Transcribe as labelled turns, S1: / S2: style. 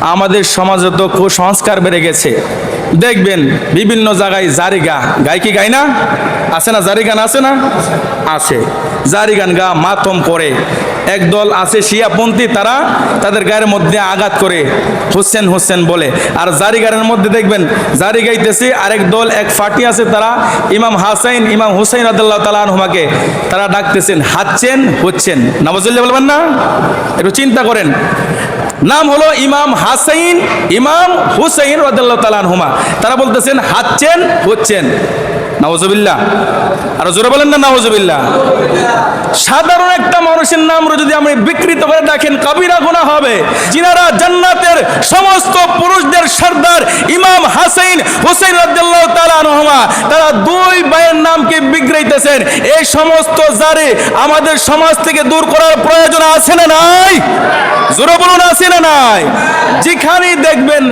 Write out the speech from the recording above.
S1: আমাদের সমাজে তো কুসংস্কার বেড়ে গেছে। দেখবেন বিভিন্ন জায়গায় জারি গা গায় কি গায় না? আছে না? জারি গান আছে না? আছে। জারি গান গা মাতম পড়ে একদল আছে শিয়াপন্থী, তারা তাদের গায়ের মধ্যে আঘাত করে, হোসেন হোসেন বলে। আর জারি গানের মধ্যে দেখবেন, জারি গাইতেছে আরেক দল, এক ফাটি আছে, তারা ইমাম হাসাইন, ইমাম হুসাইন আদাল্লাহ তালা তারা ডাকতেছেন হাচ্ছেন। হচ্ছেন নামাজুল্লাহ বলবেন না? একটু চিন্তা করেন। নাম হলো ইমাম হাসাইন, ইমাম হুসাইন রাদিয়াল্লাহু তাআলা আনহুমা। তারা বলতেছেন হাচ্ছেন হচ্ছেন। নাওজুবিল্লাহ আর জোরে বলেন না নাওজুবিল্লাহ সাধারণ একটা মানুষের নাম যদি আপনি বিকৃত করে দেখেন, কবিরা গুনাহ হবে। যিনারা জান্নাতের সমস্ত পুরুষদের সর্দার ইমাম হাসাইন হুসাইন রাদিয়াল্লাহু তাআলা আনহুমা, তারা দুই ভাইয়ের নামকে বিগড়াইতেছেন। এই সমস্ত জারে আমাদের সমাজ থেকে দূর করার প্রয়োজন আছে না নাই? জোরে বলুন আছে না নাই? যেখানেই দেখবেন